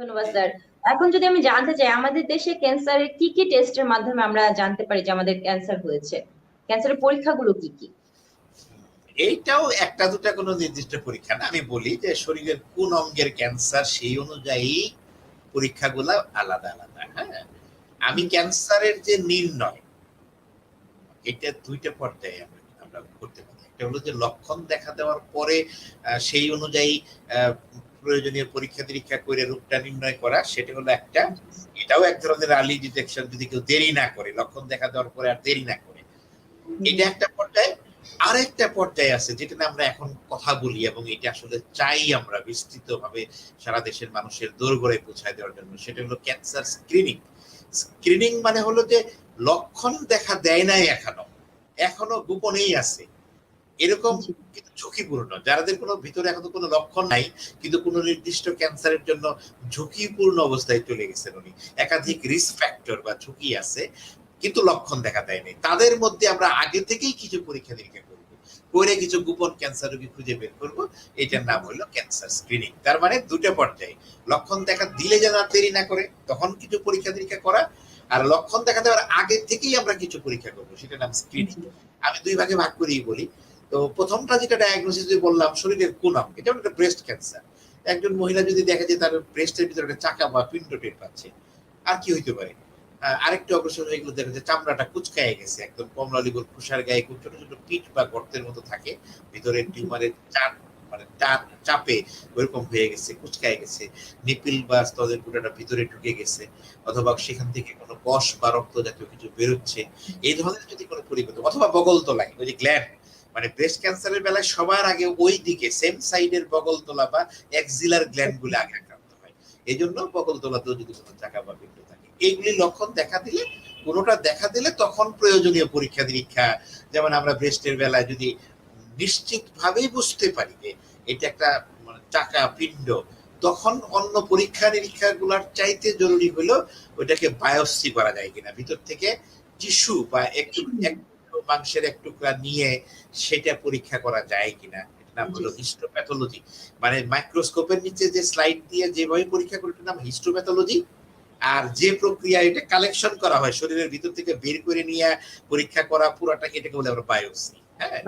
ধন্যবাদ, স্যার। এখন যদি আমি জানতে চাই, আমাদের দেশে ক্যান্সারের কি কি টেস্টের মাধ্যমে আমরা জানতে পারি যে আমাদের ক্যান্সার হয়েছে? ক্যান্সারের পরীক্ষাগুলো কি কি? এইটাও একটা দুটা কোনো নির্দিষ্ট পরীক্ষা না। আমি বলি যে শরীরের কোন অঙ্গের ক্যান্সার সেই অনুযায়ী পরীক্ষাগুলো আলাদা আলাদা হ্যাঁ? আমি ক্যান্সারের যে নির্ণয়, এটা দুইটা পর্যায়ে আমরা করতে পারি। একটা হলো যে লক্ষণ দেখা দেওয়ার পরে সেই অনুযায়ী প্রয়োজনীয় পরীক্ষা নিরীক্ষা করে রোগটা নির্ণয় করা সেটা হলো একটা এটাও এক ধরনের আর্লি ডিটেকশন যদি কেউ দেরি না করে লক্ষণ দেখা দেওয়ার পরে আর দেরি না করে। এটা একটা পর্যায়ে। আরেকটা পর্যায়ে আছে যেটা নিয়ে আমরা এখন কথা বলি এবং এটা আসলে চাই আমরা বিস্তৃত ভাবে সারা দেশের মানুষের দোরগোড়ে পৌঁছায় দেওয়ার জন্য। সেটা হলো ক্যান্সার স্ক্রিনিং স্ক্রিনিং মানে হলো যে লক্ষণ দেখা দেয় নাই এখনও। এখনও গোপনেই আছে। এরকম কিন্তু ঝুঁকিপূর্ণ। যাদের কোনো ভিতরে এখনও কোনো লক্ষণ নাই কিন্তু কোনো নির্দিষ্ট ক্যান্সারের জন্য ঝুঁকিপূর্ণ অবস্থায় চলে গেছেন উনি। একাধিক রিস্ক ফ্যাক্টর বা ঝুঁকি আছে কিন্তু লক্ষণ দেখা দেয়নি। তাদের মধ্যে আমরা আগে থেকেই কিছু পরীক্ষা নিরীক্ষা করব। করে কিছু গোপন ক্যান্সার রোগী খুঁজে বের করব। এটার নাম হলো ক্যান্সার স্ক্রিনিং তার মানে দুটো পর্যায়ে। লক্ষণ দেখা দিলে যেন আর দেরি না করে তখন কিছু পরীক্ষা নিরীক্ষা করা। আর লক্ষণ দেখা দেওয়ার আগে থেকেই আমরা কিছু পরীক্ষা করব। সেটার নাম স্ক্রিনিং আমি দুই ভাগে ভাগ করেই বলি। তো প্রথমটা যেটা ডায়াগনোসিস বললাম, শরীরের কোন অঙ্গ এটা একটা ব্রেস্ট ক্যান্সার একজন মহিলা যদি দেখে যে তার ব্রেস্টের ভিতরে একটা চাকা বা পিণ্ড টের পাচ্ছে, আর কি হইতে পারে? আরেকটু অগ্রসর হয়ে গেলে দেখা যায় চামড়াটা কুচকায় গেছে, একদম কমলা লেবুর খুশার গায়ে খুব ছোট ছোট পিঠ বা গর্তের মতো থাকে, ভিতরে টিউমারের চাপ মানে চাপ চাপে ওইরকম হয়ে গেছে কুচকায় গেছে, নিপিল বা স্তদের গুঁড়াটা ভিতরে ঢুকে গেছে, অথবা সেখান থেকে কোনো কষ বা রক্ত জাতীয় কিছু বেরোচ্ছে, এই ধরনের যদি কোনো পরিবর্তন, অথবা বগল তোলায় ওই যে গ্ল্যান্ড মানে ব্রেস্ট ক্যান্সারের বেলায় সবার আগে ওই দিকে সেম সাইডের বগল তোলা বা এক্সিলার গ্ল্যান্ডগুলো আগে আক্রান্ত হয়। এই জন্য বগল তোলাতেও যদি কোনো চাকা বা পিণ্ড থাকে। এইগুলি লক্ষণ দেখা দিলে কোনোটা দেখা দিলে তখন প্রয়োজনীয় পরীক্ষা নিরীক্ষা যেমন আমরা ব্রেস্টের বেলায় যদি নিশ্চিত ভাবেই বুঝতে পারি যে এটা একটা মানে চাকা পিণ্ড তখন অন্য পরীক্ষা নিরীক্ষা গুলার চাইতে জরুরি হলো ওইটাকে বায়োপসি করা যায় কিনা। ভিতর থেকে টিস্যু বা একটু মাংসের এক টুকরা নিয়ে সেটা পরীক্ষা করা যায় কিনা? নাম হলো হিস্টোপ্যাথোলজি মানে মাইক্রোস্কোপের নিচে যে স্লাইড দিয়ে যেভাবে পরীক্ষা করে নাম হিস্টোপ্যাথোলজি আর যে প্রক্রিয়া এটা কালেকশন করা হয় শরীরের ভিতর থেকে বের করে নিয়ে পরীক্ষা করা পুরাটা এটাকে বলে আমরা বায়োপসি হ্যাঁ?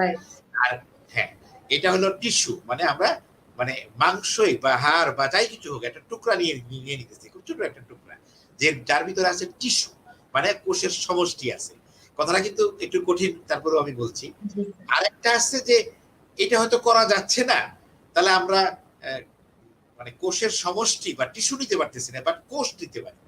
আর হ্যাঁ এটা হলো টিস্যু মানে আমরা মানে মাংসই বা হাড় বা যাই কিছু হোক একটা টুকরা নিয়ে নিয়ে নিতেছি খুব ছোট একটা টুকরা যে যার ভিতরে আছে টিস্যু মানে কোষের সমষ্টি আছে। কথাটা কিন্তু একটু কঠিন তারপরেও আমি বলছি। আরেকটা আছে যে এটা হয়তো করা যাচ্ছে না তাহলে আমরা মানে কোষের সমষ্টি বা টিস্যু নিতে পারতেছি না বাট কোষ নিতে পারি।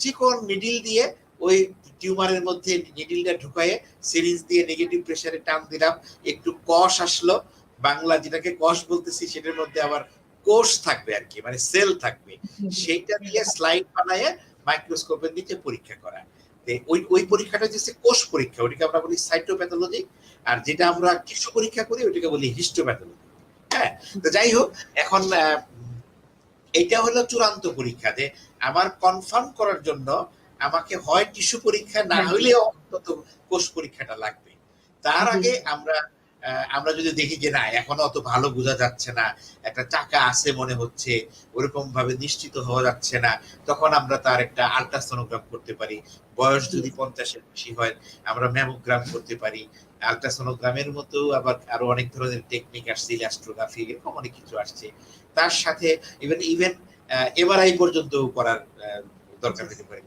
চিকন নিডিল দিয়ে ওই টিউমারের মধ্যে নিডিলটা ঢুকায়ে সিরিজ দিয়ে নেগেটিভ প্রেসারে টান দিলাম একটু কষ আসলো বাংলা যেটাকে কষ বলতেছি সেটার মধ্যে আবার কোষ থাকবে আর কি মানে সেল থাকবে। সেইটা দিয়ে স্লাইড বানায় মাইক্রোস্কোপের নিচে পরীক্ষা করা। ওই ওই পরীক্ষাটা কোষ পরীক্ষা ওটাকে আমরা বলি সাইটোপ্যাথোলজি আর যেটা আমরা কিছু পরীক্ষা করি ওটাকে বলি হিস্টোপ্যাথোলজি হ্যাঁ? তো যাই হোক এখন এটা হলো চূড়ান্ত পরীক্ষা যে আমার কনফার্ম করার জন্য আমাকে হয় টিস্যু পরীক্ষা না হলেও অন্তত কোষ পরীক্ষাটা লাগবে। তার আগে আমরা আমরা যদি দেখি যে না, এখনও অত ভালো বোঝা যাচ্ছে না, একটা চাকা আছে মনে হচ্ছে ওরকম ভাবে নিশ্চিত হওয়া যাচ্ছে না, তখন আমরা তার একটা আলট্রাসোনোগ্রাম করতে পারি। বয়স যদি পঞ্চাশের বেশি হয়, আমরা ম্যামোগ্রাম করতে পারি। আলট্রাসোনোগ্রামের মতো আবার আরও অনেক ধরনের টেকনিক আসছে ইলাস্ট্রোগ্রাফি এরকম অনেক কিছু আসছে। তার সাথে ইভেন ইভেন এমআরআই পর্যন্ত করার দরকার হতে পারে।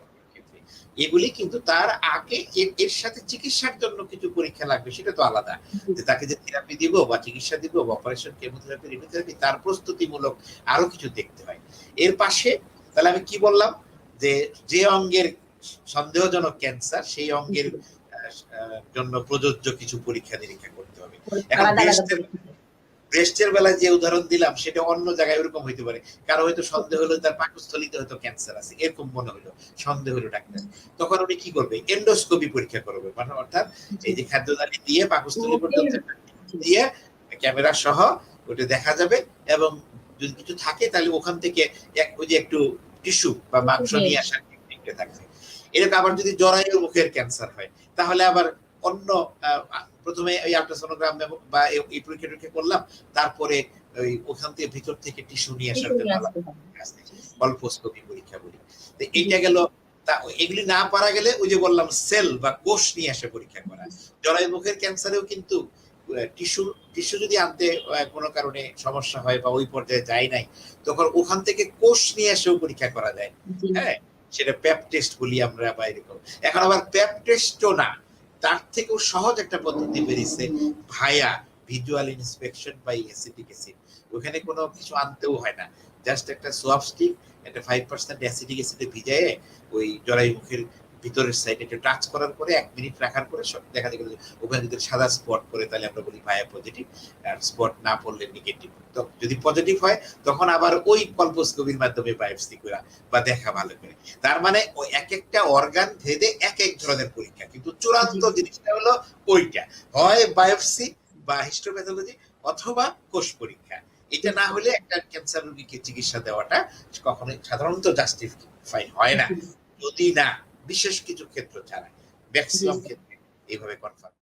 এগুলি কিন্তু তার আগে এর- সাথে চিকিৎসার জন্য কিছু পরীক্ষা লাগবে সেটা তো আলাদা। যে তাকে যে থেরাপি দিব বা চিকিৎসা দিব বা অপারেশন কেমোথেরাপি রেডিওথেরাপি তার প্রস্তুতিমূলক আরও কিছু দেখতে হয়। এর পাশে তাহলে আমি কি বললাম? যে যে অঙ্গের সন্দেহজনক ক্যান্সার সেই অঙ্গের জন্য প্রযোজ্য কিছু পরীক্ষা নিরীক্ষা করতে হবে। এখন ব্রেস্টের বেলায় যে উদাহরণ দিলাম সেটা অন্য জায়গায় ওরকম হইতে পারে। কারও হয়তো সন্দেহ হলো তার পাকস্থলিতে হয়তো ক্যান্সার আছে এরকম মনে হলো সন্দেহ হলো ডাক্তার তখন উনি কি করবে? এন্ডোস্কোপি পরীক্ষা করবে। মানে অর্থাৎ এই যে খাদ্যদানি দিয়ে পাকস্থলী পর্যন্ত দিয়ে ক্যামেরা সহ ওটা দেখা যাবে এবং যদি কিছু থাকে তাহলে ওখান থেকে এক ওই যে একটু টিস্যু বা মাংস নিয়ে আসার থাকবে। এরকম আবার যদি জরায়ুর মুখের ক্যান্সার হয় তাহলে আবার অন্য প্রথমে এই আল্ট্রাসোনোগ্রাম বা এই- পরীক্ষা করলাম তারপরে ওই ওখান থেকে ভিতর থেকে টিস্যু নিয়ে আসার জন্য কল্পোস্কোপি পরীক্ষা বলি। তো এইটা গেল তা এগুলি না পারা গেলে ওই যে বললাম সেল বা কোষ নিয়ে আসে পরীক্ষা করা। জরায়ু মুখের ক্যান্সারেও কিন্তু টিস্যু টিস্যু যদি আনতে কোনো কারণে সমস্যা হয় বা ওই পর্যায়ে যায় নাই তখন ওখান থেকে কোষ নিয়ে এসেও পরীক্ষা করা যায়। হ্যাঁ সেটা প্যাপ টেস্ট বলি আমরা বা এরকম। এখন আবার প্যাপ টেস্টও না। তার থেকেও সহজ একটা পদ্ধতি বেরিয়েছে via visual inspection by acetic acid ওখানে কোনো কিছু আনতেও হয় না। জাস্ট একটা সোয়াব স্টিক একটা ফাইভ পার্সেন্ট অ্যাসিডিক অ্যাসিডে ভিজায়ে ওই জরায়ু মুখের ভিতরের সাইডে একটু টাচ করার পরে এক মিনিট রাখার পরে দেখা যায় ওখানে যদি সাদা স্পট পড়ে তাহলে আমরা বলি ভায়া পজিটিভ আর স্পট না পড়লে নেগেটিভ তো যদি পজিটিভ হয় তখন আবার ওই কল্পোস্কোপির মাধ্যমে বায়োপসি করা বা দেখা ভালো করে। তার মানে ওই এক একটা অর্গান ভেদে এক এক ধরনের পরীক্ষা। কিন্তু চূড়ান্ত জিনিসটা হলো ওইটা। হয় বায়োপসি বা হিস্টোপ্যাথোলজি অথবা কোষ পরীক্ষা। এটা না হলে একটা ক্যান্সার রোগীকে চিকিৎসা দেওয়াটা কখনোই সাধারণত জাস্টিফাই হয় না। যদি না বিশেষ কিছু ক্ষেত্র ছাড়া ম্যাক্সিমাম ক্ষেত্রে এইভাবে কনফার্ম